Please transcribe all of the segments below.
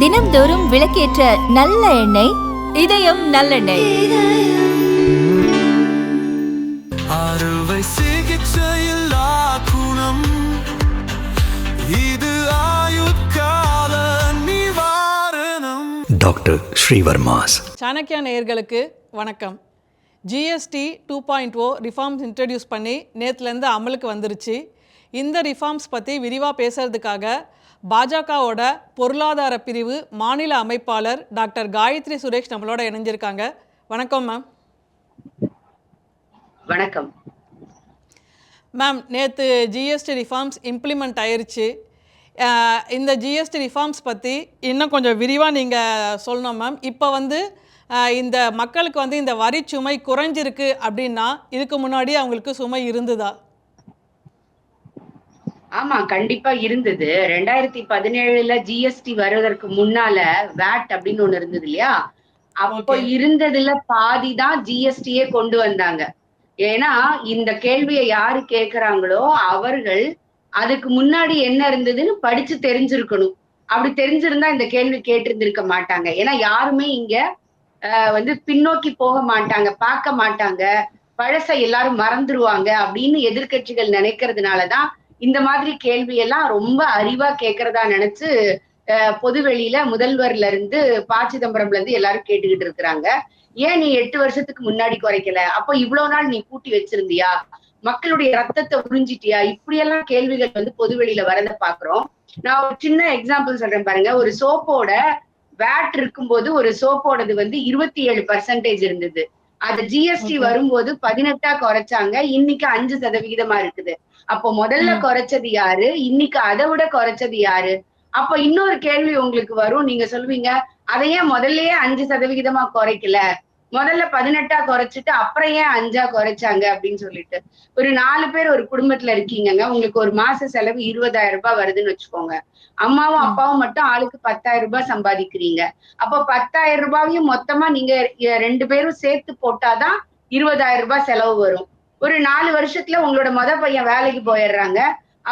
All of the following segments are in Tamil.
தினம்தோறும் விளக்கேற்ற நல்ல எண்ணெய் இதயம் நல்லெண்ணெய். அறுவை சிகிச்சையில்லா குணம். இது ஆயுட்கால நிவாரணம். டாக்டர் ஸ்ரீவர்மாஸ். சாணக்கியா நேயர்களுக்கு வணக்கம். GST two point O reforms introduce பண்ணி நேற்றுலேருந்து அமலுக்கு வந்துருச்சு. இந்த ரிஃபார்ம்ஸ் பற்றி விரிவாக பேசுறதுக்காக பாஜகவோட பொருளாதார பிரிவு மாநில அமைப்பாளர் டாக்டர் காயத்ரி சுரேஷ் நம்மளோட இணைஞ்சிருக்காங்க. வணக்கம் மேம் வணக்கம். மேம் நேற்று ஜிஎஸ்டி ரிஃபார்ம்ஸ் இம்ப்ளிமெண்ட் ஆயிருச்சு. இந்த ஜிஎஸ்டி ரிஃபார்ம்ஸ் பற்றி இன்னும் கொஞ்சம் விரிவாக நீங்கள் சொல்லணும் மேம் இப்போ வந்து இந்த மக்களுக்கு வந்து இந்த வரி சுமை குறைஞ்சிருக்கு அப்படின்னா இதுக்கு முன்னாடி அவங்களுக்கு சுமை இருந்ததா? ஆமா கண்டிப்பா இருந்தது. ரெண்டாயிரத்தி பதினேழுல ஜிஎஸ்டி வருவதற்கு முன்னால வேட் அப்படின்னு ஒண்ணு இருந்தது இல்லையா? அப்போ. இருந்ததுல பாதி தான் ஜிஎஸ்டியே கொண்டு வந்தாங்க. ஏன்னா இந்த கேள்வியை யாரு கேக்குறாங்களோ அவர்கள் அதுக்கு முன்னாடி என்ன இருந்ததுன்னு படிச்சு தெரிஞ்சிருக்கணும். அப்படி தெரிஞ்சிருந்தா இந்த கேள்வி கேட்டிருந்திருக்க மாட்டாங்க. ஏன்னா யாருமே இங்க வந்து பின்னோக்கி போக மாட்டாங்க பார்க்க மாட்டாங்க. பழச எல்லாரும் மறந்துருவாங்க அப்படின்னு எதிர்க்கட்சிகள் நினைக்கிறதுனாலதான் இந்த மாதிரி கேள்வி எல்லாம் ரொம்ப அறிவா கேக்குறதா நினைச்சு பொதுவெளியில முதல்வர்ல இருந்து ப. சிதம்பரம்ல இருந்து எல்லாரும் கேட்டுக்கிட்டு இருக்கிறாங்க. ஏன் நீ எட்டு வருஷத்துக்கு முன்னாடி குறைக்கல? அப்போ இவ்வளவு நாள் நீ கூட்டி வச்சிருந்தியா? மக்களுடைய ரத்தத்தை உறிஞ்சிட்டியா? இப்படியெல்லாம் கேள்விகள் வந்து பொதுவெளியில வரத பாக்குறோம். நான் ஒரு சின்ன எக்ஸாம்பிள் சொல்றேன் பாருங்க. ஒரு சோப்போட வேட் இருக்கும்போது ஒரு சோப்போடது வந்து இருபத்தி ஏழு பர்சன்டேஜ் இருந்தது. அது ஜிஎஸ்டி. வரும்போது பதினெட்டா குறைச்சாங்க. இன்னைக்கு அஞ்சு சதவிகிதமா இருக்குது. அப்போ முதல்ல. குறைச்சது யாரு? இன்னைக்கு அதை விட குறைச்சது யாரு? அப்ப இன்னொரு கேள்வி உங்களுக்கு வரும். நீங்க சொல்லுவீங்க அதை ஏன் முதல்லயே அஞ்சு சதவிகிதமா குறைக்கல? முதல்ல பதினெட்டா குறைச்சிட்டு அப்புறம் ஏன் அஞ்சா குறைச்சாங்க அப்படின்னு சொல்லிட்டு. ஒரு நாலு பேர் ஒரு குடும்பத்துல இருக்கீங்கங்க. உங்களுக்கு ஒரு மாச செலவு இருபதாயிரம் ரூபாய் வருதுன்னு வச்சுக்கோங்க. அம்மாவும். அப்பாவும் மட்டும் ஆளுக்கு பத்தாயிரம் ரூபாய் சம்பாதிக்கிறீங்க. அப்போ பத்தாயிரம் ரூபாயும் மொத்தமா நீங்க ரெண்டு பேரும் சேர்த்து போட்டாதான் இருபதாயிரம் ரூபாய் செலவு வரும். ஒரு நாலு வருஷத்துல உங்களோட மொத பையன் வேலைக்கு போயிடுறாங்க.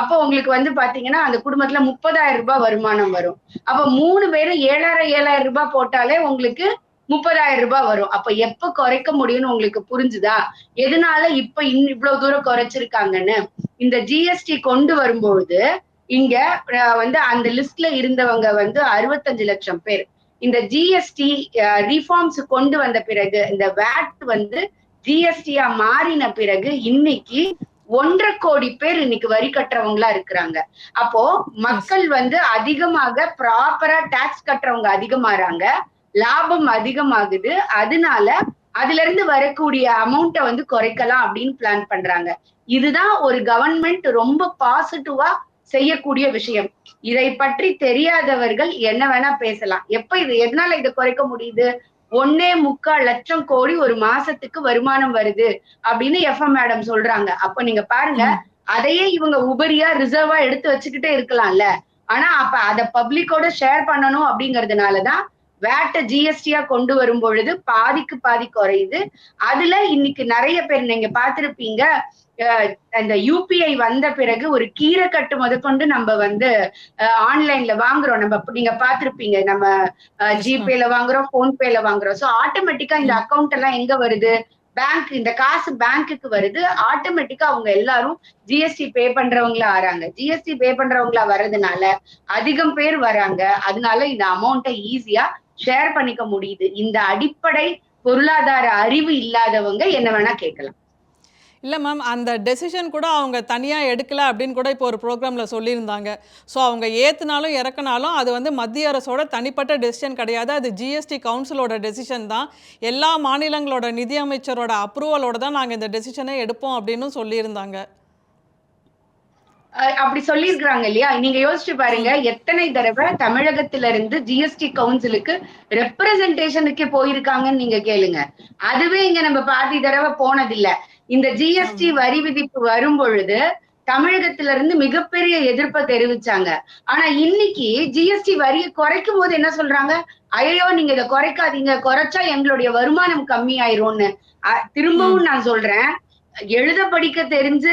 அப்போ உங்களுக்கு வந்து பாத்தீங்கன்னா அந்த குடும்பத்துல முப்பதாயிரம் ரூபாய் வருமானம் வரும். அப்ப மூணு பேரும் ஏழாயிரம் ஏழாயிரம் ரூபாய் போட்டாலே உங்களுக்கு முப்பதாயிரம் ரூபாய் வரும். அப்ப எப்ப குறைக்க முடியும்னு உங்களுக்கு புரிஞ்சுதா? எதனால இப்ப இன் இவ்வளவு தூரம் குறைச்சிருக்காங்கன்னு? இந்த ஜிஎஸ்டி கொண்டு வரும்போது இங்க வந்து அந்த லிஸ்ட்ல இருந்தவங்க வந்து அறுபத்தஞ்சு லட்சம் பேர். இந்த ஜிஎஸ்டி ரீஃபார்ம்ஸ் கொண்டு வந்த பிறகு இந்த வேட் வந்து ஜிஎஸ்டியா மாறின பிறகு இன்னைக்கு ஒன்றரை கோடி பேர் இன்னைக்கு வரி கட்டுறவங்களா இருக்கிறாங்க. அப்போ மக்கள் வந்து அதிகமாக ப்ராப்பரா டாக்ஸ் கட்டுறவங்க அதிகமாறாங்க. லாபம் அதிகமாகுது. அதனால அதுல இருந்து வரக்கூடிய அமௌண்ட்டை வந்து குறைக்கலாம் அப்படின்னு பிளான் பண்றாங்க. இதுதான் ஒரு கவர்மெண்ட் ரொம்ப பாசிட்டிவா செய்யக்கூடிய விஷயம். இதை பற்றி தெரியாதவர்கள் என்ன வேணா பேசலாம். எப்ப இது எதனால இதை குறைக்க முடியுது? ஒன்னே முக்கால் லட்சம் கோடி ஒரு மாசத்துக்கு வருமானம் வருது அப்படின்னு எஃப்எம் மேடம் சொல்றாங்க. அப்ப நீங்க பாருங்க அதையே இவங்க உபரியா ரிசர்வா எடுத்து வச்சுக்கிட்டே இருக்கலாம்ல. ஆனா அப்ப அத பப்ளிக்கோட ஷேர் பண்ணணும் அப்படிங்கறதுனாலதான் வேட்ட ஜிஎஸ்டியா கொண்டு வரும் பொழுது பாதிக்கு பாதி குறையுது. அதுல இன்னைக்கு நிறைய பேர் நீங்க பார்த்திருப்பீங்க அஹ் அந்த யூபிஐ வந்த பிறகு ஒரு கீரை கட்டு முதற்கொண்டு நம்ம வந்து ஆன்லைன்ல வாங்குறோம். நம்ம நீங்க பார்த்திருப்பீங்க. நம்ம ஜிபேல வாங்குறோம் போன்பேல வாங்குறோம். சோ ஆட்டோமேட்டிக்கா இந்த அக்கவுண்ட் எல்லாம் எங்க வருது? பேங்க் இந்த காசு பேங்க்குக்கு வருது. ஆட்டோமேட்டிக்கா அவங்க எல்லாரும் ஜிஎஸ்டி பே பண்றவங்களா ஆறாங்க ஜிஎஸ்டி பே பண்றவங்களா வர்றதுனால அதிகம் பேர் வராங்க. அதனால இந்த அமௌண்ட்டை ஈஸியா ஷேர் பண்ணிக்க முடியுது. இந்த அடிப்படை பொருளாதார அறிவு இல்லாதவங்க என்ன வேணா கேட்கலாம். இல்லை மேம் அந்த டெசிஷன் கூட அவங்க தனியாக எடுக்கல அப்படின்னு கூட இப்போ ஒரு ப்ரோக்ராமில் சொல்லியிருந்தாங்க. ஸோ அவங்க ஏற்றுனாலும் இறக்குனாலும் அது வந்து மத்திய அரசோட தனிப்பட்ட டெசிஷன் கிடையாது. அது ஜிஎஸ்டி கவுன்சிலோட டெசிஷன் தான். எல்லா மாநிலங்களோட நிதியமைச்சரோட அப்ரூவலோட தான் நாங்கள் இந்த டெசிஷனை எடுப்போம் அப்படின்னு சொல்லியிருந்தாங்க. அப்படி சொல்லியிருக்கிறாங்க இல்லையா? நீங்க யோசிச்சு பாருங்க. எத்தனை தடவை தமிழகத்துல இருந்து ஜிஎஸ்டி கவுன்சிலுக்கு ரெப்ரசன்டேஷனுக்கு போயிருக்காங்கன்னு நீங்க கேளுங்க. அதுவே இங்க நம்ம பாதி தடவை போனதில்ல. இந்த ஜிஎஸ்டி வரி விதிப்பு வரும் பொழுது தமிழகத்துல இருந்து மிகப்பெரிய எதிர்ப்பை தெரிவிச்சாங்க. ஆனா இன்னைக்கு ஜிஎஸ்டி வரியை குறைக்கும் போது என்ன சொல்றாங்க? ஐயோ நீங்க இதை குறைக்காதீங்க. குறைச்சா எங்களுடைய வருமானம் கம்மி ஆயிரும்னு திரும்பவும் நான் சொல்றேன். எழுத படிக்க தெரிஞ்சு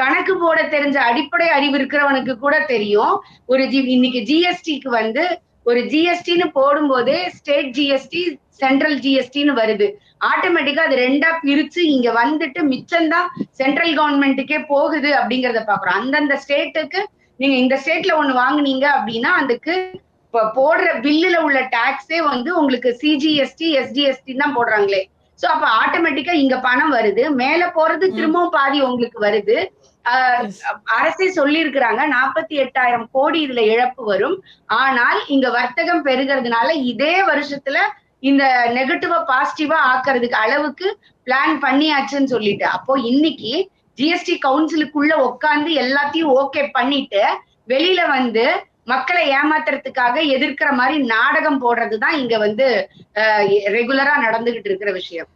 கணக்கு போட தெரிஞ்ச அடிப்படை அறிவு இருக்கிறவனுக்கு கூட தெரியும். ஒரு ஜி இன்னைக்கு ஜிஎஸ்டிக்கு வந்து ஒரு ஜிஎஸ்டின்னு போடும்போதே ஸ்டேட் ஜிஎஸ்டி சென்ட்ரல் ஜிஎஸ்டின்னு வருது. ஆட்டோமேட்டிக்கா அது ரெண்டா பிரிச்சு இங்க வந்துட்டு மிச்சம்தான் சென்ட்ரல் கவர்மெண்ட்டுக்கே போகுது அப்படிங்கறத பாக்குறோம். அந்தந்த ஸ்டேட்டுக்கு நீங்க இந்த ஸ்டேட்ல ஒண்ணு வாங்குனீங்க அப்படின்னா அதுக்கு இப்ப போடுற பில்லுல உள்ள டாக்ஸே வந்து உங்களுக்கு சிஜிஎஸ்டி எஸ்டிஎஸ்டி தான் போடுறாங்களே. சோ அப்ப ஆட்டோமேட்டிக்கா இங்க பணம் வருது. மேல போறது திரும்பவும் பாதி உங்களுக்கு வருது. அரசே சொல்லியிருக்கிறாங்க நாற்பத்தி எட்டாயிரம் கோடி இதுல இழப்பு வரும். ஆனால் இங்க வர்த்தகம் பெருகிறதுனால இதே வருஷத்துல இந்த நெகட்டிவா பாசிட்டிவா ஆக்குறதுக்கு அளவுக்கு பிளான் பண்ணியாச்சுன்னு சொல்லிட்டு. அப்போ இன்னைக்கு ஜிஎஸ்டி கவுன்சிலுக்குள்ள உட்காந்து எல்லாத்தையும் ஓகே பண்ணிட்டு வெளியில வந்து மக்களை ஏமாத்துறதுக்காக எதிர்க்கிற மாதிரி நாடகம் போடுறதுதான் இங்க வந்து ரெகுலரா நடந்துகிட்டு இருக்கிற விஷயம்.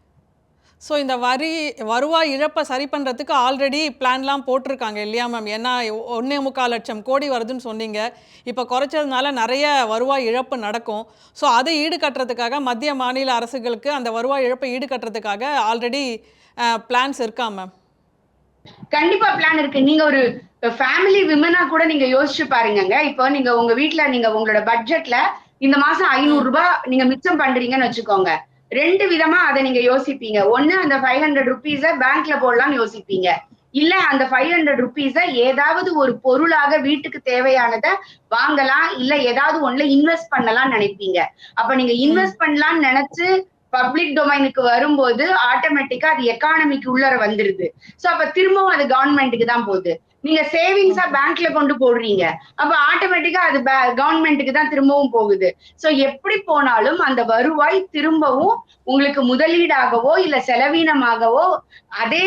ஸோ இந்த வரி வருவாய் இழப்பை சரி பண்ணுறதுக்கு ஆல்ரெடி பிளான்லாம் போட்டிருக்காங்க இல்லையா மேம் ஏன்னா ஒன்றே முக்கால் லட்சம் கோடி வருதுன்னு சொன்னீங்க. இப்போ குறைச்சதுனால நிறைய வருவாய் இழப்பு நடக்கும். ஸோ அதை ஈடுகட்டுறதுக்காக மத்திய மாநில அரசுகளுக்கு அந்த வருவாய் இழப்பை ஈடுகட்டுறதுக்காக ஆல்ரெடி பிளான்ஸ் இருக்கா மேம் கண்டிப்பா பிளான் இருக்கு. நீங்க ஒரு ஃபேமிலி விமனா கூட நீங்க யோசிச்சு பாருங்கங்க. இப்போ நீங்க உங்க வீட்ல நீங்க உங்களோட பட்ஜெட்ல இந்த மாசம் ஐநூறு ரூபாய் நீங்க மிச்சம் பண்றீங்கன்னு வச்சுக்கோங்க. ரெண்டு விதமா அதை நீங்க யோசிப்பீங்க. ஒண்ணு அந்த ஃபைவ் ஹண்ட்ரட் ருபீஸ பேங்க்ல போடலாம்னு யோசிப்பீங்க. இல்ல அந்த ஃபைவ் ஹண்ட்ரட் ருபீஸ ஏதாவது ஒரு பொருளாக வீட்டுக்கு தேவையானதை வாங்கலாம். இல்ல ஏதாவது ஒண்ணுல இன்வெஸ்ட் பண்ணலாம்னு நினைப்பீங்க. அப்ப நீங்க இன்வெஸ்ட் பண்ணலாம்னு நினைச்சு பப்ளிக் டொமைனுக்கு வரும்போது ஆட்டோமேட்டிக்கா அது எக்கானமிக்கு உள்ளர வந்துருது. சோ அப்ப திரும்பவும் அது கவர்மெண்ட்டுக்கு தான் போகுது. நீங்க சேவிங்ஸா பேங்க்ல கொண்டு போடுறீங்க. அப்ப ஆட்டோமேட்டிக்கா அது கவர்மெண்ட்டுக்கு தான் திரும்பவும் போகுது. சோ எப்படி போனாலும் அந்த வருவாய் திரும்பவும் உங்களுக்கு முதலீடாகவோ இல்ல செலவீனமாகவோ அதே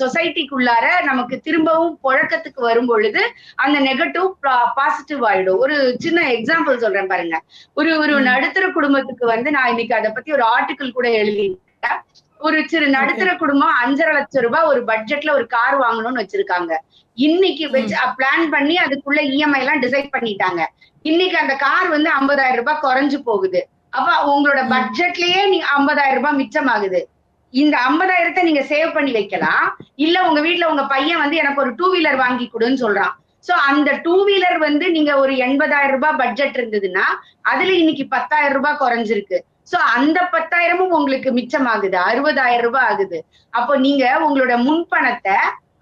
சொசைட்டிக்குள்ளார நமக்கு திரும்பவும் புழக்கத்துக்கு வரும் பொழுது அந்த நெகட்டிவ் பாசிட்டிவ் ஆயிடும். ஒரு சின்ன எக்ஸாம்பிள் சொல்றேன் பாருங்க. ஒரு ஒரு நடுத்தர குடும்பத்துக்கு வந்து நான் இன்னைக்கு அதை பத்தி ஒரு ஆர்டிக்கிள் கூட எழுதியிருக்கேன். ஒரு சிறு நடுத்தர குடும்பம் அஞ்சரை லட்சம் ரூபாய் ஒரு பட்ஜெட்ல ஒரு கார் வாங்கணும்னு வச்சிருக்காங்க. இன்னைக்கு வச்சு பிளான் பண்ணி அதுக்குள்ள இஎம்ஐ எல்லாம் டிசைட் பண்ணிட்டாங்க. இன்னைக்கு அந்த கார் வந்து ஐம்பதாயிரம் ரூபாய் குறைஞ்சு போகுது. அப்ப உங்களோட பட்ஜெட்லயே நீங்க ஐம்பதாயிரம் ரூபாய் மிச்சமாகுது. இந்த ஐம்பதாயிரத்தை நீங்க சேவ் பண்ணி வைக்கலாம். இல்ல உங்க வீட்ல உங்க பையன் வந்து எனக்கு ஒரு டூ வீலர் வாங்கி கொடுன்னு சொல்றான். சோ அந்த டூ வீலர் வந்து நீங்க ஒரு எண்பதாயிரம் ரூபாய் பட்ஜெட் இருந்ததுன்னா அதுல இன்னைக்கு பத்தாயிரம் ரூபாய் குறைஞ்சிருக்கு. சோ அந்த பத்தாயிரமும் உங்களுக்கு மிச்சமாகுது. அறுபதாயிரம் ரூபாய் ஆகுது. அப்போ நீங்க உங்களோட முன்பணத்தை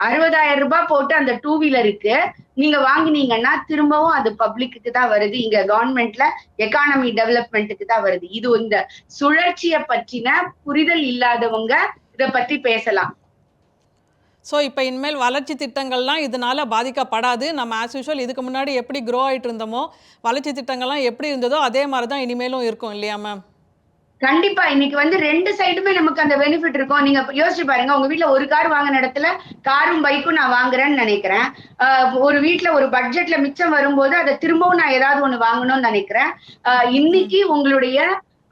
அறுபதாயிரம் ரூபாய் போட்டு அந்த டூ வீலருக்கு நீங்க வாங்கினீங்கன்னா திரும்பவும் அது பப்ளிக்கு தான் வருது. இங்க கவர்மெண்ட்ல எக்கானமி டெவலப்மெண்ட்டுக்கு தான் வருது. இது இந்த சுழற்சிய பற்றின புரிதல் இல்லாதவங்க இத பத்தி பேசலாம். ஸோ இப்போ இனிமேல் வளர்ச்சி திட்டங்கள்லாம் இதனால் பாதிக்கப்படாது. நம்ம ஆஸ் யூஷுவல் இதுக்கு முன்னாடி எப்படி க்ரோ ஆகிட்டு இருந்தோமோ வளர்ச்சி திட்டங்கள்லாம் எப்படி இருந்ததோ அதே மாதிரி தான் இனிமேலும் இருக்கும் இல்லையா மேம் கண்டிப்பா. இன்னைக்கு வந்து ரெண்டு சைடுமே நமக்கு அந்த பெனிஃபிட் இருக்கும். நீங்க யோசிச்சு பாருங்க. உங்க வீட்டுல ஒரு கார் வாங்கின இடத்துல காரும் பைக்கும் நான் வாங்குறேன்னு நினைக்கிறேன். ஒரு வீட்டுல ஒரு பட்ஜெட்ல மிச்சம் வரும்போது அதை திரும்பவும் நான் ஏதாவது ஒண்ணு வாங்கணும்னு நினைக்கிறேன். இன்னைக்கு உங்களுடைய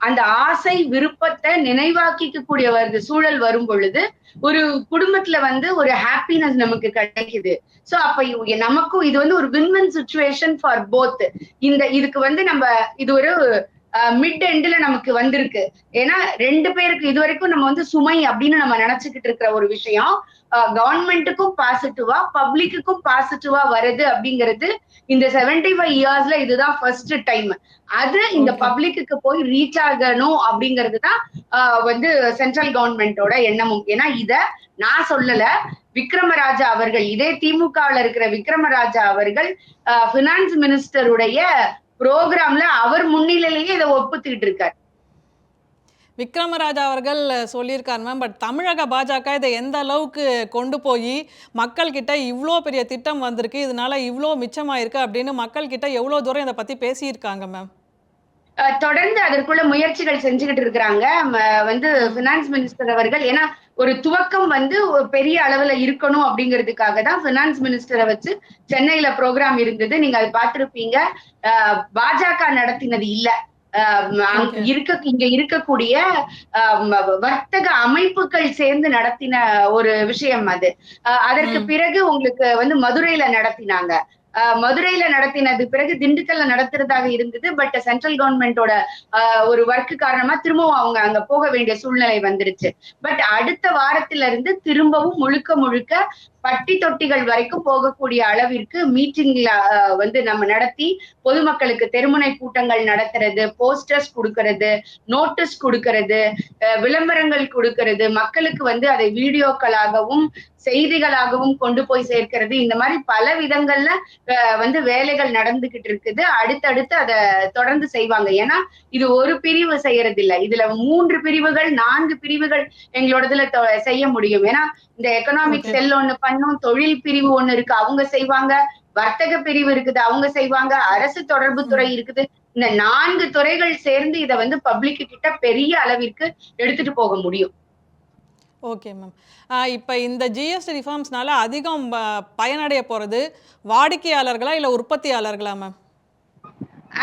அந்த ஆசை விருப்பத்தை நினைவாக்கிக்க கூடிய வருது சூழல் வரும் பொழுது ஒரு குடும்பத்துல வந்து ஒரு ஹாப்பினஸ் நமக்கு கிடைக்குது. சோ அப்ப நமக்கும் இது வந்து ஒரு வின்வின் சுச்சுவேஷன் ஃபார் போத் இந்த இதுக்கு வந்து நம்ம இது ஒரு மிட் எண்ட்ல நமக்கு வந்திருக்கு. ஏன்னா ரெண்டு பேருக்கு இது வரைக்கும் நம்ம வந்து சுமை அப்படின்னு நம்ம நினைச்சுக்கிட்டு இருக்கிற ஒரு விஷயம் கவர்மெண்ட்டுக்கும் பாசிட்டிவா பப்ளிக்குக்கும் பாசிட்டிவா வருது அப்படிங்கிறது இந்த செவன்டி ஃபைவ் இயர்ஸ்ல இதுதான் ஃபர்ஸ்ட் டைம் அது இந்த பப்ளிக்கு போய் ரீச் ஆகணும் அப்படிங்கிறது தான் வந்து சென்ட்ரல் கவர்மெண்டோட எண்ணமும். ஏன்னா இத நான் சொல்லல. விக்ரமராஜா அவர்கள் இதே திமுகவுல இருக்கிற விக்ரமராஜா அவர்கள் பினான்ஸ் மினிஸ்டருடைய ப்ரோக்ராம்ல அவர் முன்னிலையிலேயே இதை ஒப்புத்துக்கிட்டு இருக்காரு. விக்ரமராஜா அவர்கள் சொல்லியிருக்காரு மேம் பட் தமிழக பாஜக இதை எந்த அளவுக்கு கொண்டு போய் மக்கள்கிட்ட இவ்வளோ பெரிய திட்டம் வந்திருக்கு இதனால இவ்வளோ மிச்சமாயிருக்கு அப்படின்னு மக்கள்கிட்ட எவ்வளோ தூரம் இதை பற்றி பேசியிருக்காங்க மேம் தொடர்ந்து அதற்குள்ள முயற்சிகள் செஞ்சுக்கிட்டு இருக்கிறாங்க. வந்து பினான்ஸ் மினிஸ்டர் அவர்கள். ஏன்னா ஒரு துவக்கம் வந்து பெரிய அளவுல இருக்கணும் அப்படிங்கிறதுக்காக தான் பினான்ஸ் மினிஸ்டரை வச்சு சென்னையில ப்ரோக்ராம் இருந்தது. நீங்க அதை பார்த்திருப்பீங்க. பாஜக நடத்தினது இல்ல. இருக்க இங்க இருக்கக்கூடிய வர்த்தக அமைப்புகள் சேர்ந்து நடத்தின ஒரு விஷயம் அது. அதற்கு. பிறகு உங்களுக்கு வந்து மதுரையில நடத்தினாங்க. மதுரையில நடத்தினது. பிறகு திண்டுக்கல்ல நடத்துறதாக இருந்தது. பட் சென்ட்ரல் கவர்மெண்டோட ஒரு ஒர்க்கு காரணமா திரும்பவும் அவங்க அங்க போக வேண்டிய சூழ்நிலை வந்துருச்சு. பட் அடுத்த வாரத்துல இருந்து திரும்பவும் முழுக்க முழுக்க பட்டி தொட்டிகள் வரைக்கும் போகக்கூடிய அளவிற்கு மீட்டிங்ல வந்து நம்ம நடத்தி பொதுமக்களுக்கு தெருமுனை கூட்டங்கள் நடத்துறது போஸ்டர்ஸ் கொடுக்கறது நோட்டீஸ் கொடுக்கறது விளம்பரங்கள் கொடுக்கறது மக்களுக்கு வந்து அதை வீடியோக்களாகவும் செய்திகளாகவும் கொண்டு போய் சேர்க்கிறது இந்த மாதிரி பல விதங்கள்ல வந்து வேலைகள் நடந்துகிட்டு இருக்குது. அடுத்தடுத்து அதை தொடர்ந்து செய்வாங்க. ஏன்னா இது ஒரு பிரிவு செய்யறது இல்ல இதுல மூன்று பிரிவுகள் நான்கு பிரிவுகள் எங்களோடதுல செய்ய முடியும். ஏன்னா இந்த எக்கனாமிக். செல் ஒண்ணு பண்ணும் தொழில் பிரிவு ஒண்ணு இருக்கு அவங்க செய்வாங்க வர்த்தக பிரிவு இருக்குது அவங்க செய்வாங்க அரசு தொடர்பு துறை இருக்குது. இந்த நான்கு துறைகள் சேர்ந்து இதை வந்து பப்ளிக் கிட்ட பெரிய அளவிற்கு எடுத்துட்டு போக முடியும். ஓகே மேம் இப்போ இந்த ஜிஎஸ்டி ரிஃபார்ம்ஸ்னால அதிகம் பயனடைய போகிறது வாடிக்கையாளர்களா இல்லை உற்பத்தியாளர்களா மேம்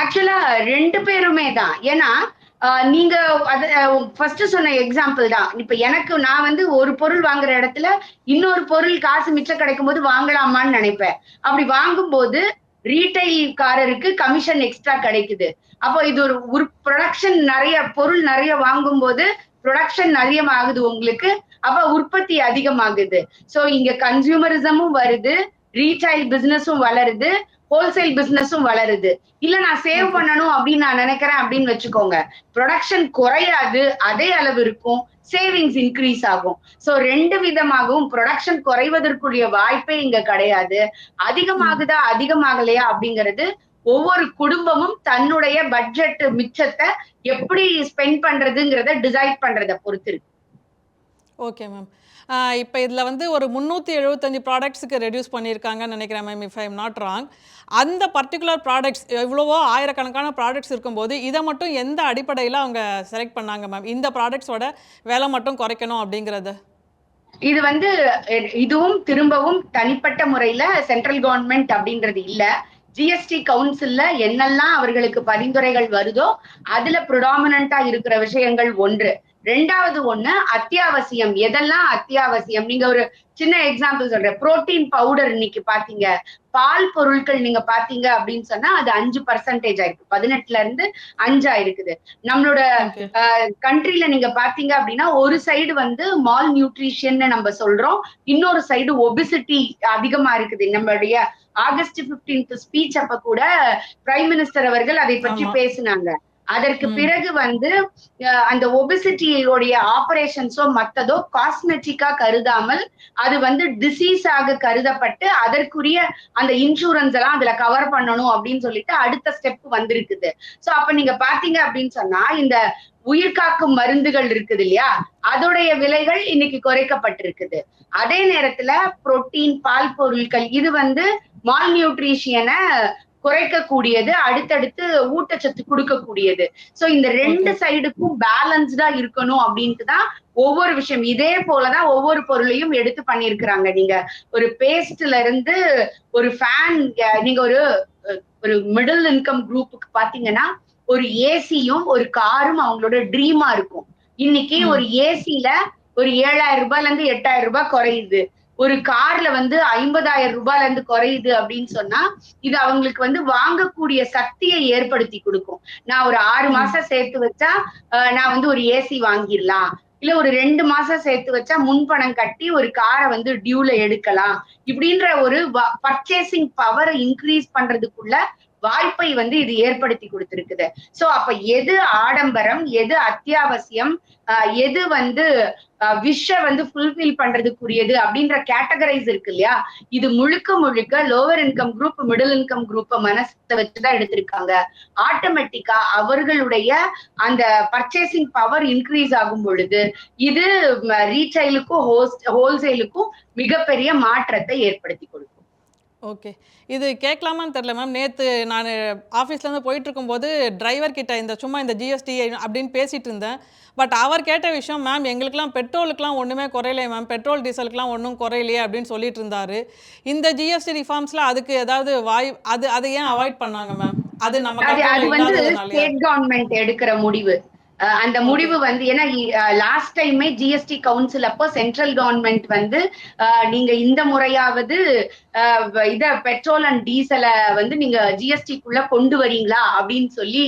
ஆக்சுவலா ரெண்டு பேருமே தான். ஏன்னா நீங்க அது ஃபர்ஸ்ட் சொன்ன எக்ஸாம்பிள் தான். இப்ப எனக்கு நான் வந்து ஒரு பொருள் வாங்குற இடத்துல இன்னொரு பொருள் காசு மிச்சம் கிடைக்கும் போது வாங்கலாமான்னு நினைப்பேன். அப்படி வாங்கும்போது ரீட்டைல்காரருக்கு கமிஷன் எக்ஸ்ட்ரா கிடைக்குது. அப்போ இது ஒரு ஒரு ப்ரொடக்ஷன் நிறைய பொருள் நிறைய வாங்கும்போது ப்ரொடக்ஷன் நிறைய ஆகுது உங்களுக்கு. அப்ப உற்பத்தி அதிகமாகுது. சோ இங்க கன்சியூமரிசமும் வருது ரீட்டைல் பிசினஸும் வளருது. ஹோல்சேல் பிசினஸும் வளருது. இல்ல நான் சேவ் பண்ணணும் அப்படின்னு நான் நினைக்கிறேன் அப்படின்னு வச்சுக்கோங்க. ப்ரொடக்ஷன் குறையாது அதே அளவு இருக்கும் சேவிங்ஸ் இன்க்ரீஸ் ஆகும். சோ ரெண்டு விதமாகவும் ப்ரொடக்ஷன் குறைவதற்குரிய வாய்ப்பே இங்க கிடையாது. அதிகமாகுதா அதிகமாகலையா அப்படிங்கிறது ஒவ்வொரு குடும்பமும் தன்னுடைய பட்ஜெட் மிச்சத்தை எப்படி ஸ்பெண்ட் பண்றதுங்கிறத டிசைட் பண்றத பொறுத்து இருக்கு. ஓகே மேம் இப்போ இதில் வந்து ஒரு முந்நூற்றி எழுபத்தஞ்சு ப்ராடக்ட்ஸுக்கு ரெடியூஸ் பண்ணியிருக்காங்கன்னு நினைக்கிறேன் ma'am if I am not wrong அந்த பர்டிகுலர் ப்ராடக்ட்ஸ் எவ்வளவோ ஆயிரக்கணக்கான ப்ராடக்ட்ஸ் இருக்கும்போது இதை மட்டும் எந்த அடிப்படையில் அவங்க செலக்ட் பண்ணாங்க மேம் இந்த ப்ராடக்ட்ஸோட விலை மட்டும் குறைக்கணும் அப்படிங்கிறது. இது வந்து இதுவும் திரும்பவும் தனிப்பட்ட முறையில சென்ட்ரல் கவர்மெண்ட் அப்படின்றது இல்ல. ஜிஎஸ்டி கவுன்சில்ல என்னெல்லாம் அவர்களுக்கு பரிந்துரைகள் வருதோ அதுல ப்ரிடாமினா இருக்கிற விஷயங்கள் ஒன்று. ரெண்டாவது ஒண்ணு அத்தியாவசியம். எதெல்லாம் அத்தியாவசியம்? நீங்க ஒரு சின்ன எக்ஸாம்பிள் சொல்றேன். புரோட்டீன் பவுடர் இன்னைக்கு பாத்தீங்க. பால் பொருட்கள் நீங்க பாத்தீங்க அப்படின்னு சொன்னா அது அஞ்சு பர்சன்டேஜ் ஆயிருக்கு. பதினெட்டுல இருந்து அஞ்சா இருக்குது நம்மளோட கண்ட்ரில நீங்க பாத்தீங்க அப்படின்னா ஒரு சைடு வந்து மால் நியூட்ரிஷன் நம்ம சொல்றோம். இன்னொரு சைடு ஒபிசிட்டி அதிகமா இருக்குது. நம்மளுடைய ஆகஸ்ட் 15th ஸ்பீச் அப்ப கூட பிரைம் மினிஸ்டர் அவர்கள் அதை பற்றி. பேசினாங்க. அதற்கு. பிறகு வந்து அந்த ஒபிசிட்டியோடைய ஆபரேஷன்ஸோ மத்ததோ காஸ்மெட்டிக்கா கருதாமல் அது வந்து டிசீஸ் ஆக கருதப்பட்டு அதற்குரிய அந்த இன்சூரன்ஸ் எல்லாம் அதுல கவர் பண்ணணும் அப்படின்னு சொல்லிட்டு அடுத்த ஸ்டெப் வந்திருக்குது. சோ அப்ப நீங்க பாத்தீங்க அப்படின்னு சொன்னா இந்த உயிர்காக்கும் மருந்துகள் இருக்குது இல்லையா? அதோடைய விலைகள் இன்னைக்கு குறைக்கப்பட்டிருக்குது. அதே நேரத்துல புரோட்டீன் பால் பொருட்கள் இது வந்து மால் நியூட்ரிஷியனை குறைக்கக்கூடியது அடுத்தடுத்து ஊட்டச்சத்து கொடுக்கக்கூடியது. சோ இந்த ரெண்டு சைடுக்கும் பேலன்ஸ்டா இருக்கணும் அப்படின்ட்டு தான் ஒவ்வொரு விஷயம். இதே போலதான் ஒவ்வொரு பொருளையும் எடுத்து பண்ணிருக்கிறாங்க நீங்க ஒரு பேஸ்ட்ல இருந்து ஒரு ஃபேன் நீங்க ஒரு ஒரு மிடில் இன்கம் குரூப்புக்கு பாத்தீங்கன்னா ஒரு ஏசியும் ஒரு காரும் அவங்களோட ட்ரீமா இருக்கும். இன்னைக்கு. ஒரு ஏசில ஒரு ஏழாயிரம் ரூபாய்ல இருந்து எட்டாயிரம் ரூபாய் குறையுது. ஒரு கார்ல வந்து ஐம்பதாயிரம் ரூபாய்ல இருந்து குறையுது அப்படின்னு சொன்னா இது அவங்களுக்கு வந்து வாங்கக்கூடிய சக்தியை ஏற்படுத்தி கொடுக்கும். நான் ஒரு ஆறு. மாசம் சேர்த்து வச்சா நான் வந்து ஒரு ஏசி வாங்கிடலாம். இல்ல ஒரு ரெண்டு மாசம் சேர்த்து வச்சா முன்பணம் கட்டி ஒரு காரை வந்து டியூல எடுக்கலாம். இப்படின்ற ஒரு பர்ச்சேசிங் பவரை இன்க்ரீஸ் பண்றதுக்குள்ள வாய்ப்பை வந்து இது ஏற்படுத்தி கொடுத்திருக்குது. சோ அப்ப எது ஆடம்பரம் எது அத்தியாவசியம் ஆஹ் எது வந்து விஷ வந்து ஃபுல்ஃபில் பண்றதுக்குரியது அப்படின்ற கேட்டகரைஸ் இருக்கு இல்லையா? இது முழுக்க முழுக்க lower income group middle income குரூப்பை மனசை வச்சுதான் எடுத்திருக்காங்க. ஆட்டோமேட்டிக்கா அவர்களுடைய அந்த பர்ச்சேசிங் பவர் இன்க்ரீஸ் ஆகும் பொழுது இது ரீட்டைலுக்கும் ஹோல்சேலுக்கும் மிகப்பெரிய மாற்றத்தை ஏற்படுத்தி கொடுக்கும். ஓகே. இது கேட்கலாமான்னு தெரில மேம். நேற்று நான் ஆஃபீஸ்லேருந்து போயிட்டு இருக்கும்போது டிரைவர் கிட்ட இந்த சும்மா இந்த ஜிஎஸ்டி அப்படின்னு பேசிட்டு இருந்தேன். பட் அவர் கேட்ட விஷயம் மேம் எங்களுக்குலாம் பெட்ரோலுக்குலாம் ஒன்றுமே குறையலையே மேம். பெட்ரோல் டீசலுக்குலாம் ஒன்றும் குறையலையே அப்படின்னு சொல்லிட்டு இருந்தாரு. இந்த ஜிஎஸ்டி ரிஃபார்ம்ஸில் அதுக்கு ஏதாவது வாய் அது அதை ஏன் அவாய்ட் பண்ணாங்க மேம்? அது நம்ம அது வந்து ஸ்டேட் கவர்மெண்ட் எடுக்கிற முடிவு. அந்த முடிவு வந்து ஏன்னா லாஸ்ட் டைமே ஜிஎஸ்டி கவுன்சில் அப்போ சென்ட்ரல் கவர்மெண்ட் வந்து நீங்க இந்த முறையாவது இத பெட்ரோல் அண்ட் டீசலை வந்து நீங்க ஜிஎஸ்டிக்குள்ள கொண்டு வரீங்களா? அப்படின்னு சொல்லி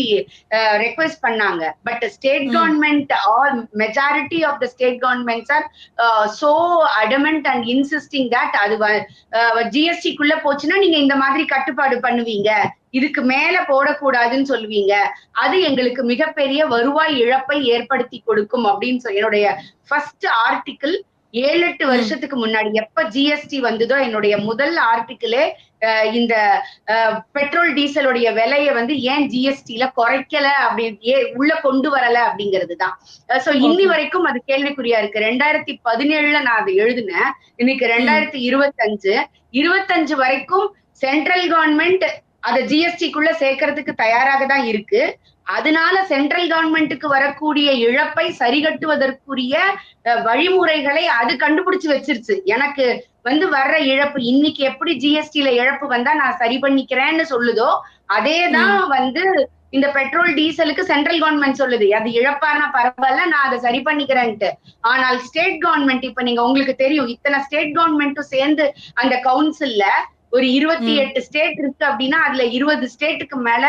ரெக்வெஸ்ட் பண்ணாங்க. But state. Government all majority of the state governments are so adamant and insisting that அது ஜிஎஸ்டிக்குள்ள போச்சுன்னா நீங்க இந்த மாதிரி கட்டுப்பாடு பண்ணுவீங்க. இதுக்கு மேல போடக்கூடாதுன்னு சொல்லுவீங்க. அது எங்களுக்கு மிகப்பெரிய வருவாய் இழப்பை ஏற்படுத்தி கொடுக்கும் அப்படின்னு சொல்லி என்னுடைய ஃபர்ஸ்ட் ஆர்டிக்கிள் ஏழு எட்டு. வருஷத்துக்கு முன்னாடி எப்ப ஜிஎஸ்டி வந்ததோ என்னுடைய முதல் ஆர்டிக்கிளே இந்த பெட்ரோல் டீசலுடைய விலையை வந்து ஏன் ஜிஎஸ்டில குறைக்கல அப்படி ஏ உள்ள கொண்டு வரல அப்படிங்கிறது தான். சோ இன்னி. வரைக்கும் அது கேள்விக்குறியா இருக்கு. ரெண்டாயிரத்தி பதினேழுல நான் அதை எழுதினேன். இன்னைக்கு ரெண்டாயிரத்தி இருபத்தஞ்சு. இருபத்தஞ்சு வரைக்கும் சென்ட்ரல் கவர்மெண்ட் அதை ஜிஎஸ்டிக்குள்ள சேர்க்கறதுக்கு தயாராக தான் இருக்கு. அதனால சென்ட்ரல் கவர்மெண்ட்டுக்கு வரக்கூடிய இழப்பை சரிகட்டுவதற்குரிய வழிமுறைகளை அது கண்டுபிடிச்சு வச்சிருச்சு. எனக்கு வந்து வர்ற இழப்பு இன்னைக்கு எப்படி ஜிஎஸ்டில இழப்பு வந்தா நான் சரி பண்ணிக்கிறேன்னு சொல்லுதோ அதேதான் வந்து இந்த பெட்ரோல் டீசலுக்கு சென்ட்ரல் கவர்மெண்ட் சொல்லுது. அது இழப்பானா பரவாயில்ல நான் அதை சரி பண்ணிக்கிறேன்ட்டு. ஆனால் ஸ்டேட் கவர்மெண்ட் இப்ப நீங்க உங்களுக்கு தெரியும் இத்தனை ஸ்டேட் கவர்மெண்ட்டும் சேர்ந்து அந்த கவுன்சில்ல ஒரு இருபத்தி. எட்டு ஸ்டேட் இருக்கு அப்படின்னா அதுல இருபது ஸ்டேட்டுக்கு மேல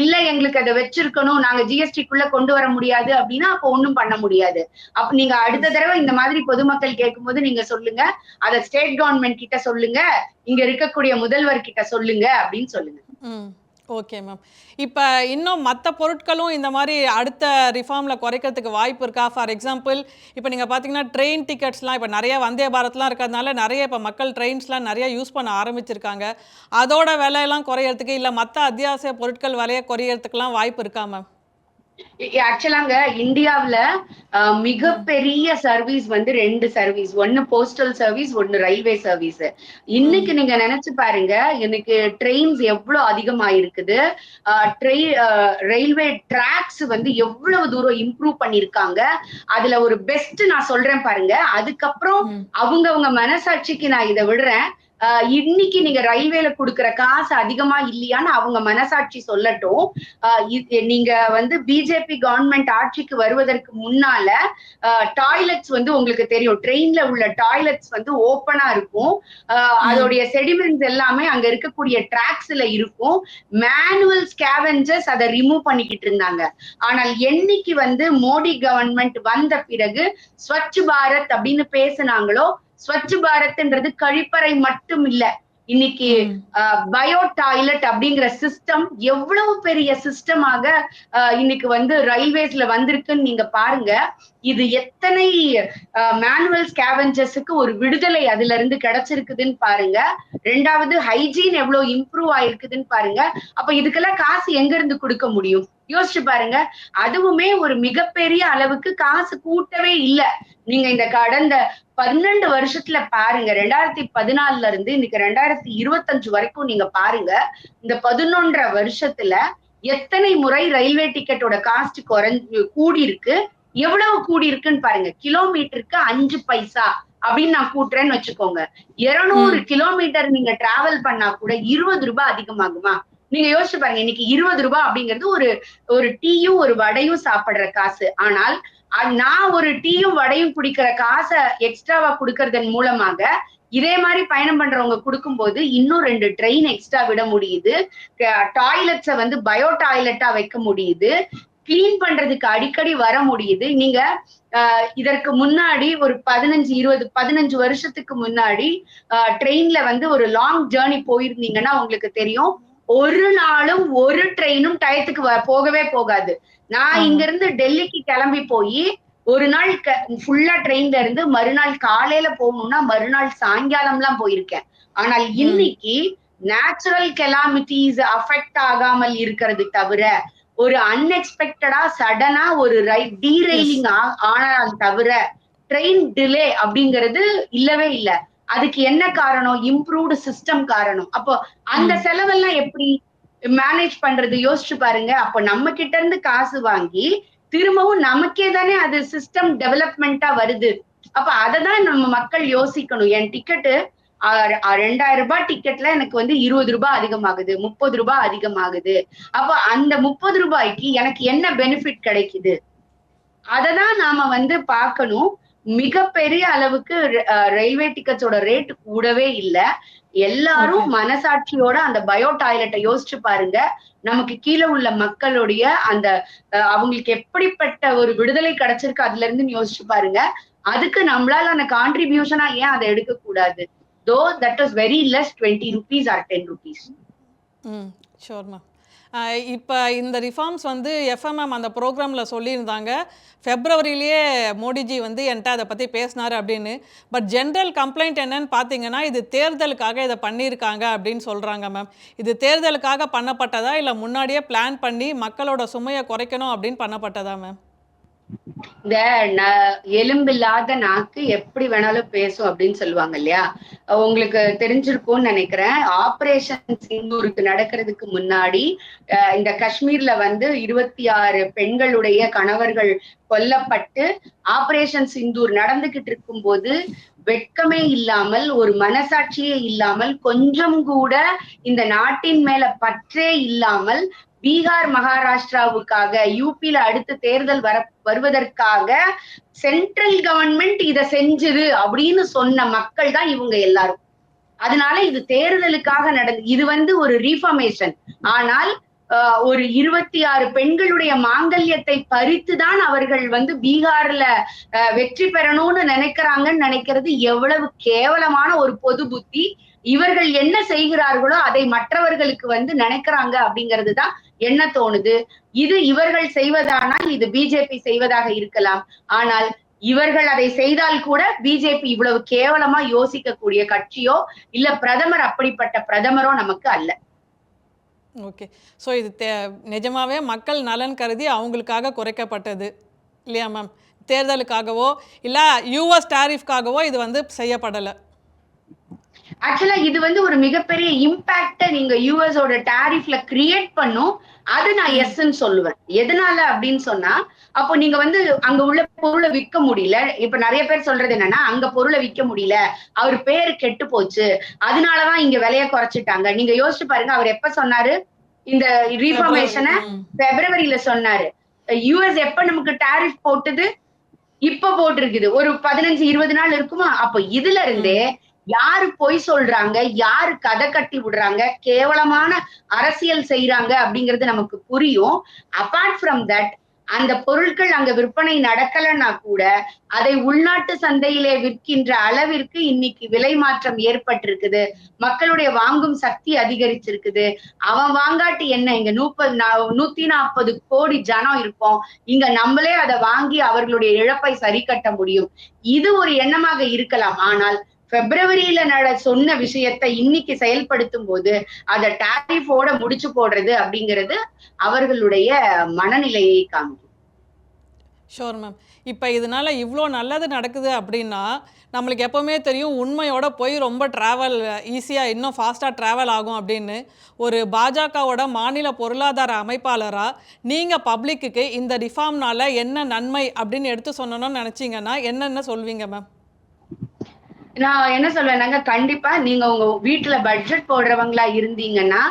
இல்ல எங்களுக்கு அதை வச்சிருக்கணும் நாங்க ஜிஎஸ்டிக்குள்ள கொண்டு வர முடியாது அப்படின்னா அப்ப ஒண்ணும் பண்ண முடியாது. அப்ப நீங்க அடுத்த தடவை இந்த மாதிரி பொதுமக்கள் கேட்கும்போது நீங்க சொல்லுங்க அதை ஸ்டேட் கவர்மெண்ட் கிட்ட சொல்லுங்க இங்க இருக்கக்கூடிய முதல்வர் கிட்ட சொல்லுங்க அப்படின்னு சொல்லுங்க. Okay ma'am. இப்போ இன்னும் மற்ற பொருட்களும் இந்த மாதிரி அடுத்த ரிஃபார்மில் குறைக்கிறதுக்கு வாய்ப்பு இருக்கா? ஃபார் எக்ஸாம்பிள் இப்போ நீங்கள் பார்த்தீங்கன்னா ட்ரெயின் டிக்கெட்ஸ்லாம் இப்போ நிறைய வந்தே பாரத்லாம் இருக்கிறதுனால நிறைய இப்போ மக்கள் ட்ரெயின்ஸ்லாம் நிறைய யூஸ் பண்ண ஆரம்பிச்சிருக்காங்க. அதோட விலையெல்லாம் குறையிறதுக்கு இல்லை மற்ற அத்தியாவசிய பொருட்கள் விலையை குறையறதுக்குலாம் வாய்ப்பு இருக்கா மேம்? ஆக்சுவலாங்க இந்தியாவுல மிகப்பெரிய சர்வீஸ் வந்து ரெண்டு சர்வீஸ் ஒன்னு போஸ்டல் சர்வீஸ் ஒன்னு ரயில்வே சர்வீஸ் இன்னைக்கு நீங்க நினைச்சு பாருங்க இன்னைக்கு ட்ரெயின்ஸ் எவ்வளவு அதிகமா இருக்குது ட்ரெயின் ரயில்வே டிராக்ஸ் வந்து எவ்வளவு தூரம் இம்ப்ரூவ் பண்ணிருக்காங்க அதுல ஒரு பெஸ்ட் நான் சொல்றேன் பாருங்க. அதுக்கப்புறம். அவங்கவங்க மனசாட்சிக்கு நான் இதை விடுறேன். இன்னைக்கு நீங்க ரயில்வேல கொடுக்குற காசு அதிகமா இல்லையான்னு அவங்க மனசாட்சி சொல்லட்டும். நீங்க வந்து பிஜேபி கவர்மெண்ட் ஆட்சிக்கு வருவதற்கு முன்னால டாய்லெட்ஸ் வந்து உங்களுக்கு தெரியும். ட்ரெயின்ல உள்ள டாய்லெட்ஸ் வந்து ஓப்பனா இருக்கும். அதோடைய செடிமெண்ட்ஸ் எல்லாமே அங்க இருக்கக்கூடிய டிராக்ஸ்ல இருக்கும். மேனுவல் ஸ்கேவெஞ்சர்ஸ் அதை ரிமூவ் பண்ணிக்கிட்டு இருந்தாங்க. ஆனால் என்னைக்கு வந்து மோடி கவர்மெண்ட் வந்த பிறகு ஸ்வச் பாரத் அப்படின்னு பேசுனாங்களோ ஸ்வச் பாரத்ன்றது கழிப்பறை மட்டும் இல்ல இன்னைக்கு பயோ டாய்லெட் அப்படிங்கிற சிஸ்டம் எவ்வளவு பெரிய சிஸ்டமாக இன்னைக்கு வந்து ரயில்வேஸ்ல வந்திருக்குன்னு நீங்க பாருங்க. இது எத்தனை மேனுவல் ஸ்கேவெஞ்சர்ஸுக்கு ஒரு விடுதலை அதுல இருந்து கிடைச்சிருக்குதுன்னு பாருங்க. ரெண்டாவது ஹைஜீன் எவ்வளவு இம்ப்ரூவ் ஆயிருக்குதுன்னு பாருங்க. அப்ப இதுக்கெல்லாம் காசு எங்க இருந்து கொடுக்க முடியும்? யோசிச்சு பாருங்க. அதுவுமே ஒரு மிகப்பெரிய அளவுக்கு காசு கூட்டவே இல்ல. நீங்க இந்த கடந்த பன்னெண்டு வருஷத்துல பாருங்க ரெண்டாயிரத்தி பதினாலுல இருந்து இன்னைக்கு ரெண்டாயிரத்தி இருபத்தஞ்சு வரைக்கும் நீங்க பாருங்க இந்த பதினொன்றரை வருஷத்துல எத்தனை முறை ரயில்வே டிக்கெட்டோட காஸ்ட் குறைஞ்சு கூடி இருக்கு எவ்வளவு கூடி இருக்குன்னு பாருங்க கிலோமீட்டருக்கு அஞ்சு பைசா அப்படின்னு நான் கூட்டுறேன்னு வச்சுக்கோங்க. இருநூறு கிலோமீட்டர் நீங்க டிராவல் பண்ணா கூட இருபது ரூபாய் அதிகமாகுமா? நீங்க யோசிச்சு பாருங்க இன்னைக்கு இருபது ரூபாய் அப்படிங்கிறது ஒரு ஒரு டீயும் ஒரு வடையும் சாப்பிடுற காசு. ஆனால் நான் ஒரு டீயும் வடையும் குடிக்கிற காசை எக்ஸ்ட்ராவா கொடுக்கறதன் மூலமாக இதே மாதிரி பயணம் பண்றவங்க கொடுக்கும்போது இன்னும் ரெண்டு ட்ரெயின் எக்ஸ்ட்ரா விட முடியுது. டாய்லெட்ஸை வந்து பயோ டாய்லெட்டா வைக்க முடியுது. கிளீன் பண்றதுக்கு அடிக்கடி வர முடியுது. நீங்க இதற்கு முன்னாடி ஒரு பதினஞ்சு இருபது பதினஞ்சு வருஷத்துக்கு முன்னாடி ட்ரெயின்ல வந்து ஒரு லாங் ஜேர்னி போயிருந்தீங்கன்னா உங்களுக்கு தெரியும். ஒரு நாளும் ஒரு ட்ரெயினும் டயத்துக்கு போகவே போகாது. நான் ஆமா. இங்க இருந்து டெல்லிக்கு கிளம்பி போய் ஒரு நாள் ஃபுல்லா ட்ரெயின்ல இருந்து மறுநாள் காலையில போகணும்னா மறுநாள் சாயங்காலம்லாம் போயிருக்கேன். ஆனால் இன்னைக்கு நேச்சுரல் கெலாமிட்டிஸ் அஃபெக்ட் ஆகாமல் இருக்கிறது தவிர ஒரு அன்எக்ஸ்பெக்டடா சடனா ஒரு ரைட் டீரெயிலிங் ஆனால் தவிர ட்ரெயின் டிலே அப்படிங்கிறது இல்லவே இல்ல. அதுக்கு என்ன காரணம்? இம்ப்ரூவ்டு சிஸ்டம் காரணம். அப்போ அந்த செலவெல்லாம் எப்படி மேனேஜ் பண்றது? யோசிச்சு பாருங்க. அப்ப நம்ம கிட்ட இருந்து காசு வாங்கி திரும்பவும் நமக்கே தானே அது சிஸ்டம் டெவலப்மெண்டா வருது. அப்ப அததான் நம்ம மக்கள் யோசிக்கணும். என் டிக்கெட்டு ரெண்டாயிரம் ரூபாய் டிக்கெட்ல எனக்கு வந்து இருபது ரூபாய் அதிகமாகுது. முப்பது ரூபாய் அதிகமாகுது. அப்ப அந்த முப்பது ரூபாய்க்கு எனக்கு என்ன பெனிஃபிட் கிடைக்குது? அதை தான் நாம வந்து பார்க்கணும். மிகப்பெரிய அளவுக்கு ரயில்வே டிக்கெட்ஸோட ரேட் கூடவே இல்ல. எல்லாரும் மனசாட்சியோட அந்த பயோ டாய்லெட்டை யோசிச்சு பாருங்க. நமக்கு கீழே உள்ள மக்களுடைய அந்த அவங்களுக்கு எப்படிப்பட்ட ஒரு விடுதலை கிடைச்சிருக்கு அதுல இருந்து யோசிச்சு பாருங்க. அதுக்கு நம்மளால அந்த கான்ட்ரிபியூஷனா ஏன் அதை எடுக்க கூடாது? Though that was very less twenty rupees or ten rupees hmm sure ma'am இப்போ இந்த ரிஃபார்ம்ஸ் வந்து எஃப்எம்எம் அந்த ப்ரோக்ராமில் சொல்லியிருந்தாங்க. ஃபெப்ரவரியிலேயே மோடிஜி வந்து என்கிட்ட அதை பற்றி பேசினாரு அப்படின்னு. பட் ஜென்ரல் கம்ப்ளைண்ட் என்னன்னு பார்த்தீங்கன்னா இது தேர்தலுக்காக இதை பண்ணியிருக்காங்க அப்படின்னு சொல்கிறாங்க மேம் இது தேர்தலுக்காக பண்ணப்பட்டதா இல்லை முன்னாடியே பிளான் பண்ணி மக்களோட சுமையை குறைக்கணும் அப்படின்னு பண்ணப்பட்டதா மேம் இந்த எலும்பில்லாத நாக்கு எப்படி வேணாலும் பேசும் அப்படின்னு சொல்லுவாங்க இல்லையா? உங்களுக்கு தெரிஞ்சிருக்கும்னு நினைக்கிறேன். ஆபரேஷன் சிந்தூருக்கு நடக்கிறதுக்கு முன்னாடி இந்த காஷ்மீர்ல வந்து இருபத்தி ஆறு பெண்களுடைய கணவர்கள் கொல்லப்பட்டு ஆபரேஷன் சிந்தூர் நடந்துகிட்டு இருக்கும் போது வெட்கமே இல்லாமல் ஒரு மனசாட்சியே இல்லாமல் கொஞ்சம் கூட இந்த நாட்டின் மேல பற்றே இல்லாமல் பீகார் மகாராஷ்டிராவுக்காக யூபியில அடுத்து தேர்தல் வர வருவதற்காக சென்ட்ரல் கவர்மெண்ட் இத செஞ்சது அப்படின்னு சொன்ன மக்கள் தான் இவங்க எல்லாரும். அதனால இது தேர்தலுக்காக நடந்து இது வந்து ஒரு ரீஃபர்மேஷன் ஆனால் ஒரு இருபத்தி ஆறு பெண்களுடைய மாங்கல்யத்தை பறித்து தான் அவர்கள் வந்து பீகார்ல வெற்றி பெறணும்னு நினைக்கிறாங்கன்னு நினைக்கிறது எவ்வளவு கேவலமான ஒரு பொது புத்தி. இவர்கள் என்ன செய்கிறார்களோ அதை மற்றவர்களுக்கு வந்து நினைக்கிறாங்க அப்படிங்கிறது தான் என்ன தோணுது? இது இவர்கள் செய்வதானால் இது பிஜேபி செய்வதாக இருக்கலாம். ஆனால் இவர்கள் அதை செய்தால் கூட பிஜேபி இவ்வளவு கேவலமா யோசிக்கக்கூடிய கட்சியோ இல்ல பிரதமர் அப்படிப்பட்ட பிரதமரோ நமக்கு அல்ல. ஓகே. ஸோ இது தே நிஜமாவே மக்கள் நலன் கருதி அவங்களுக்காக குறைக்கப்பட்டது. இல்லையா மேம் தேர்தலுக்காகவோ இல்லை யூஎஸ் டாரிஃப்காகவோ இது வந்து செய்யப்படலை. ஆக்சுவலா இது வந்து ஒரு மிகப்பெரிய இம்பாக்ட நீங்க யூஎஸோட டாரிஃப்ல கிரியேட் பண்ணும். அது நான் எஸ்ன்னு சொல்லுவேன். எதனால அப்படின்னு சொன்னா அப்போ நீங்க வந்து அங்க உள்ள பொருளை விற்க முடியல. இப்ப நிறைய பேர் சொல்றது என்னன்னா அங்க பொருளை விற்க முடியல. அவர் பேரு கெட்டு போச்சு. அதனாலதான் இங்க விலைய குறைச்சிட்டாங்க. நீங்க யோசிச்சு பாருங்க அவர் எப்ப சொன்னாரு? இந்த ரீஃபர்மேஷனை. பிப்ரவரியில சொன்னாரு. யூஎஸ் எப்ப நமக்கு டாரிஃப் போட்டது? இப்ப போட்டிருக்குது. ஒரு பதினஞ்சு இருபது நாள் இருக்குமா? அப்ப இதுல இருந்தே யாரு பொய் சொல்றாங்க? யாரு கதை கட்டி விடுறாங்க? கேவலமான அரசியல் செய்யறாங்க அப்படிங்கிறது நமக்கு புரியும். அபார்ட் ஃப்ரம் தட் அந்த பொருட்கள் அங்க விற்பனை நடக்கலைன்னா கூட அதை உள்நாட்டு சந்தையிலே விற்கின்ற அளவிற்கு இன்னைக்கு விலை மாற்றம் ஏற்பட்டிருக்குது. மக்களுடைய வாங்கும் சக்தி அதிகரிச்சிருக்குது. அவன் வாங்காட்டி என்ன? இங்க நூப்பது நா- நூத்தி நாற்பது கோடி ஜனம் இருப்போம். இங்க நம்மளே அதை வாங்கி அவர்களுடைய இழப்பை சரி கட்ட முடியும். இது ஒரு எண்ணமாக இருக்கலாம். ஆனால் பிப்ரவரியில நட சொன்ன விஷயத்தை இன்னைக்கு செயல்படுத்தும் போது அதை டாரிஃபோட முடிச்சு போடுறது அப்படிங்கிறது அவர்களுடைய மனநிலையை காமிக்கும். ஷோர் மேம் இப்போ இதனால இவ்வளோ நல்லது நடக்குது அப்படின்னா நம்மளுக்கு எப்போவுமே தெரியும் உண்மையோட போய் ரொம்ப ட்ராவல் ஈஸியாக இன்னும் ஃபாஸ்ட்டாக ட்ராவல் ஆகும் அப்படின்னு. ஒரு பாஜகவோட மாநில பொருளாதார அமைப்பாளராக நீங்கள் பப்ளிக்குக்கு இந்த ரிஃபார்ம்னால என்ன நன்மை அப்படின்னு எடுத்து சொன்னோன்னு நினச்சிங்கன்னா என்னென்ன சொல்வீங்க மேம் நான் என்ன சொல்வேன்னாங்க கண்டிப்பா நீங்க உங்க வீட்டுல பட்ஜெட் போடுறவங்களா இருந்தீங்கன்னா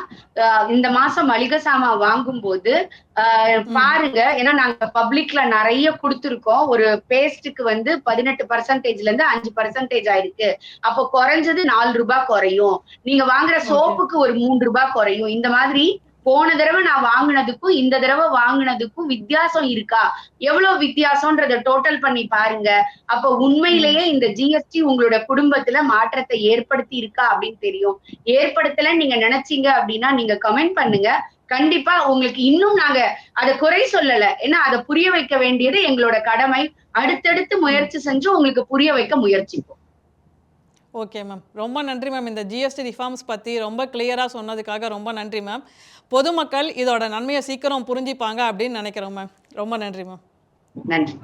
இந்த மாசம் மளிகை சாமான் வாங்கும் போது பாருங்க ஏன்னா நாங்க பப்ளிக்ல நிறைய கொடுத்துருக்கோம். ஒரு பேஸ்ட்டுக்கு வந்து பதினெட்டு பர்சன்டேஜ்ல இருந்து அஞ்சு பர்சன்டேஜ் ஆயிருக்கு. அப்போ குறைஞ்சது நாலு ரூபாய் குறையும். நீங்க வாங்குற சோப்புக்கு ஒரு மூன்று ரூபாய் குறையும். இந்த மாதிரி போன தடவை நான் வாங்குனதுக்கும் இந்த தடவை வாங்குனதுக்கும் வித்தியாசம் இருக்கா? எவ்வளவு வித்தியாசம்ன்றத டோட்டல் பண்ணி பாருங்க. அப்ப உண்மையிலேயே இந்த ஜிஎஸ்டி உங்களோட குடும்பத்துல மாற்றத்தை ஏற்படுத்தி இருக்கா அப்படின்னு தெரியும். ஏற்படுத்தல நீங்க நினைச்சீங்க அப்படின்னா நீங்க கமெண்ட் பண்ணுங்க. கண்டிப்பா உங்களுக்கு இன்னும் நாங்க அதை குறை சொல்லல. ஏன்னா அதை புரிய வைக்க வேண்டியது எங்களோட கடமை. அடுத்தடுத்து முயற்சி செஞ்சு உங்களுக்கு புரிய வைக்க முயற்சிப்போம். ஓகே மேம் ரொம்ப நன்றி மேம் இந்த ஜிஎஸ்டி ரிஃபார்ம்ஸ் பற்றி ரொம்ப கிளியராக சொன்னதுக்காக ரொம்ப நன்றி மேம் பொதுமக்கள் இதோட நன்மையை சீக்கிரம் புரிஞ்சுப்பாங்க அப்படின்னு நினைக்கிறோம் மேம். ரொம்ப நன்றி மேம். நன்றி.